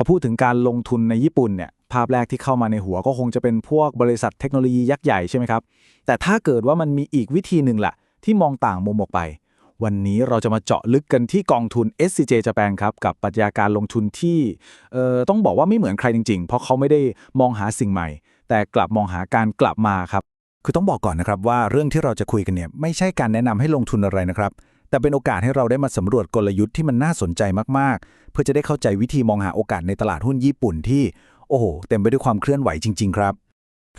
พอพูดถึงการลงทุนในญี่ปุ่นเนี่ยภาพแรกที่เข้ามาในหัวก็คงจะเป็นพวกบริษัทเทคโนโลยียักษ์ใหญ่ใช่ไหมครับ แต่ถ้าเกิดว่ามันมีอีกวิธีหนึ่งล่ะ ที่มองต่างมุมออกไป วันนี้เราจะมาเจาะลึกกันที่กองทุน SCJ Japan ครับ กับปรัชญาการลงทุนที่เอ่อต้องบอกว่าไม่เหมือนใครจริง ๆ เพราะเขาไม่ได้มองหาสิ่งใหม่ แต่กลับมองหาการกลับมาครับคือต้องบอกก่อนนะครับว่าเรื่องที่เราจะคุยกันเนี่ยไม่ใช่การแนะนำให้ลงทุนอะไรนะครับ แต่เป็นโอกาสให้เราได้มาสำรวจกลยุทธ์ที่มันน่าสนใจมากๆ เพื่อจะได้เข้าใจวิธีมองหาโอกาสในตลาดหุ้นญี่ปุ่นที่ โอ้โห เต็มไปด้วยความเคลื่อนไหวจริง ๆ ครับ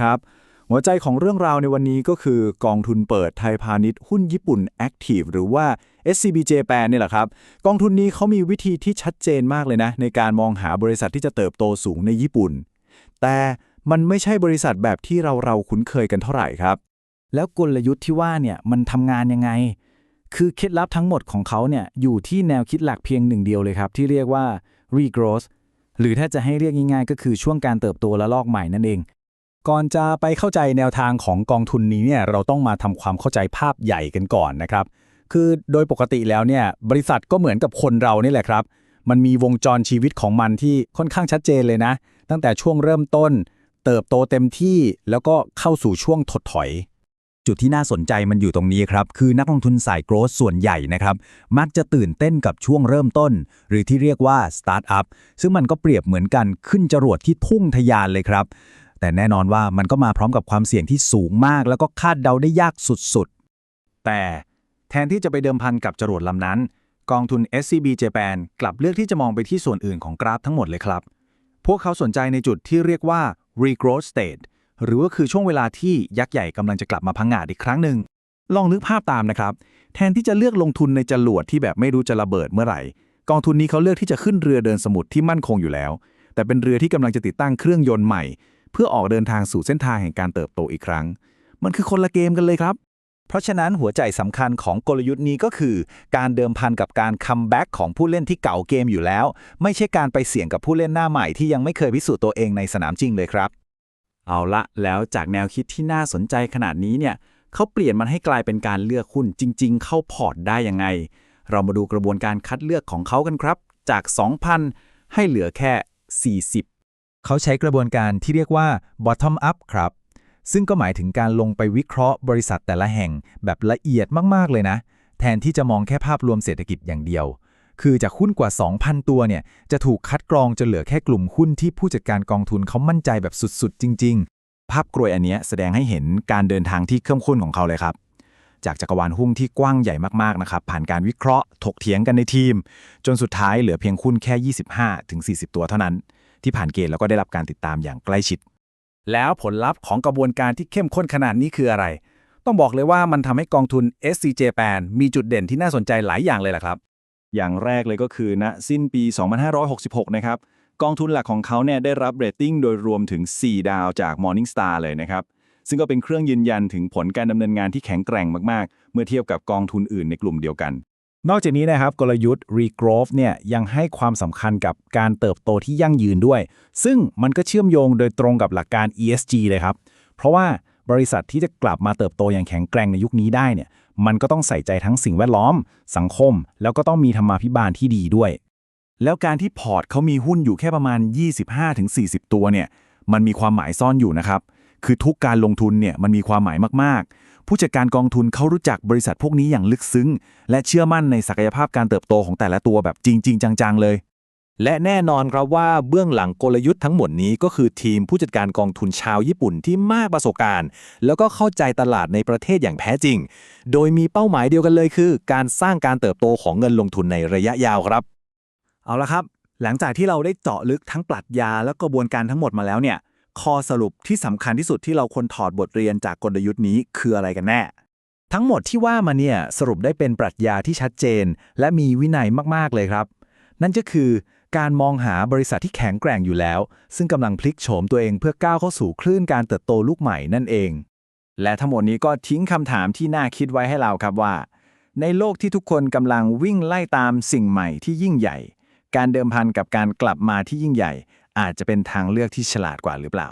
ครับ หัวใจของเรื่องราวในวันนี้ก็คือกองทุนเปิดไทยพาณิชย์หุ้นญี่ปุ่น Active หรือว่า SCB Japan เนี่ยแหละครับ กองทุนนี้เขามีวิธีที่ชัดเจนมากเลยนะ ในการมองหาบริษัทที่จะเติบโตสูงในญี่ปุ่น แต่มันไม่ใช่บริษัทแบบที่เราเราคุ้นเคยกันเท่าไหร่ครับ แล้วกลยุทธ์ที่ว่าเนี่ยมันทำงานยังไง คือเคล็ดลับทั้งหมดของเขาเนี่ยอยู่ที่แนวคิดหลักเพียงหนึ่งเดียวเลยครับ ที่เรียกว่า regrowth หรือถ้าจะให้เรียกง่ายๆ ก็คือช่วงการเติบโตและลอกใหม่นั่นเอง ก่อนจะไปเข้าใจแนวทางของกองทุนนี้เนี่ยเราต้องมาทำความเข้าใจภาพใหญ่กันก่อนนะครับ คือโดยปกติแล้วเนี่ยบริษัทก็เหมือนกับคนเรานี่แหละครับ มันมีวงจรชีวิตของมันที่ค่อนข้างชัดเจนเลยนะ ตั้งแต่ช่วงเริ่มต้น เติบโตเต็มที่แล้วก็เข้าสู่ช่วงถดถอย จุดที่น่าสนใจมันอยู่ตรงนี้ครับ คือนักลงทุนสายโกรธส่วนใหญ่นะครับ มักจะตื่นเต้นกับช่วงเริ่มต้น หรือที่เรียกว่าสตาร์ทอัพซึ่งมันก็เปรียบเหมือนกันขึ้นจรวดที่ทุ่งทะยานเลยครับ แต่แน่นอนว่ามันก็มาพร้อมกับความเสี่ยงที่สูงมาก แล้วก็คาดเดาได้ยากสุดๆ แต่แทนที่จะไปเดิมพันกับจรวดลำนั้น กองทุน SCB Japan กลับเลือกที่จะมองไปที่ส่วนอื่นของกราฟทั้งหมดเลยครับ พวกเขาสนใจในจุดที่เรียกว่า regrowth state หรือว่าคือช่วงเวลาที่ยักษ์ใหญ่กำลังจะกลับมาพังงาดอีกครั้งหนึ่งลองนึกภาพตามนะครับ แทนที่จะเลือกลงทุนในจรวดที่แบบไม่รู้จะระเบิดเมื่อไหร่ กองทุนนี้เขาเลือกที่จะขึ้นเรือเดินสมุทรที่มั่นคงอยู่แล้ว แต่เป็นเรือที่กำลังจะติดตั้งเครื่องยนต์ใหม่ เพื่อออกเดินทางสู่เส้นทางแห่งการเติบโตอีกครั้ง มันคือคนละเกมกันเลยครับ เพราะฉะนั้นหัวใจสำคัญของกลยุทธ์นี้ก็คือ การเดิมพันกับการคัมแบ็กของผู้เล่นที่เก่าเกมอยู่แล้ว ไม่ใช่การไปเสี่ยงกับผู้เล่นหน้าใหม่ที่ยังไม่เคยพิสูจน์ตัวเองในสนามจริงเลยครับ เอาละแล้วจากแนวคิดที่น่าสนใจขนาดนี้เนี่ยเขาเปลี่ยนมันให้กลายเป็นการเลือกหุ้นจริง ๆ เข้าพอร์ตได้ยังไง เรามาดูกระบวนการคัดเลือกของเขากันครับ จาก 2,000 ให้เหลือแค่ 40 เขาใช้กระบวนการที่เรียกว่า bottom up ครับ ซึ่งก็หมายถึงการลงไปวิเคราะห์บริษัทแต่ละแห่งแบบละเอียดมากๆเลยนะ แทนที่จะมองแค่ภาพรวมเศรษฐกิจอย่างเดียว คือจากหุ้นกว่า 2,000 ตัวเนี่ยจะถูกคัดกรองจนเหลือแค่กลุ่มหุ้นที่ผู้จัดการกองทุนเขามั่นใจแบบสุดๆ จริง ๆ ภาพกรวยอันเนี้ยแสดงให้เห็นการเดินทางที่เข้มข้นของเขาเลยครับ จากจักรวาลหุ้นที่กว้างใหญ่มากๆนะครับผ่านการวิเคราะห์ถกเถียงกันในทีม จนสุดท้ายเหลือเพียงหุ้นแค่ 25ถึง40 ตัวเท่านั้น ที่ผ่านเกณฑ์แล้วก็ได้รับการติดตามอย่างใกล้ชิด แล้วผลลัพธ์ของกระบวนการที่เข้มข้นขนาดนี้คืออะไร ต้องบอกเลยว่ามันทำให้กองทุน SCJ Japan มีจุดเด่นที่น่าสนใจหลายอย่างเลยล่ะครับ อย่างแรกเลยก็คือณสิ้นปี 2566 นะครับ กองทุนหลักของเขาเนี่ยได้รับเรตติ้งโดยรวมถึง 4 ดาวจาก Morningstar เลยนะครับ ซึ่งก็เป็นเครื่องยืนยันถึงผลการดำเนินงานที่แข็งแกร่งมากๆ เมื่อเทียบกับกองทุนอื่นในกลุ่มเดียวกัน นอกจากนี้นะครับกลยุทธ์ regrowth เนี่ยยังให้ความสำคัญกับการเติบโตที่ยั่งยืนด้วย ซึ่งมันก็เชื่อมโยงโดยตรงกับหลักการ ESG เลยครับ เพราะว่า บริษัทที่จะกลับมาเติบโตอย่างแข็งแกร่งในยุคนี้ได้เนี่ย มันก็ต้องใส่ใจทั้งสิ่งแวดล้อม สังคม แล้วก็ต้องมีธรรมาภิบาลที่ดีด้วย แล้วการที่พอร์ตเขามีหุ้นอยู่แค่ประมาณ 25-40 ตัวเนี่ย มันมีความหมายซ่อนอยู่นะครับ คือทุกการลงทุนเนี่ยมันมีความหมายมากๆ ผู้จัดการกองทุนเขารู้จักบริษัทพวกนี้อย่างลึกซึ้ง และเชื่อมั่นในศักยภาพการเติบโตของแต่ละตัวแบบจริง ๆ จังๆเลย และแน่นอนครับว่าเบื้องหลังกลยุทธ์ทั้งหมดนี้ก็คือทีมผู้จัดการกองทุนชาวญี่ปุ่นที่มากประสบการณ์ แล้วก็เข้าใจตลาดในประเทศอย่างแท้จริง โดยมีเป้าหมายเดียวกันเลยคือ การสร้างการเติบโตของเงินลงทุนในระยะยาวครับ เอาละครับ หลังจากที่เราได้เจาะลึกทั้งปรัชญาและกระบวนการทั้งหมดมาแล้วเนี่ยข้อสรุปที่สำคัญที่สุดที่เราควรถอดบทเรียนจากกลยุทธ์นี้คืออะไรกันแน่ทั้งหมดที่ว่ามาเนี่ยสรุปได้เป็นปรัชญาที่ชัดเจน และมีวินัยมากๆเลยครับ นั่นก็คือ การมองหาบริษัทที่แข็งแกร่งอยู่แล้ว ซึ่งกำลังพลิกโฉมตัวเองเพื่อก้าวเข้าสู่คลื่นการเติบโตลูกใหม่นั่นเอง และทั้งหมดนี้ก็ทิ้งคำถามที่น่าคิดไว้ให้เราครับว่า ในโลกที่ทุกคนกำลังวิ่งไล่ตามสิ่งใหม่ที่ยิ่งใหญ่ การเดิมพันกับการกลับมาที่ยิ่งใหญ่ อาจจะเป็นทางเลือกที่ฉลาดกว่าหรือเปล่า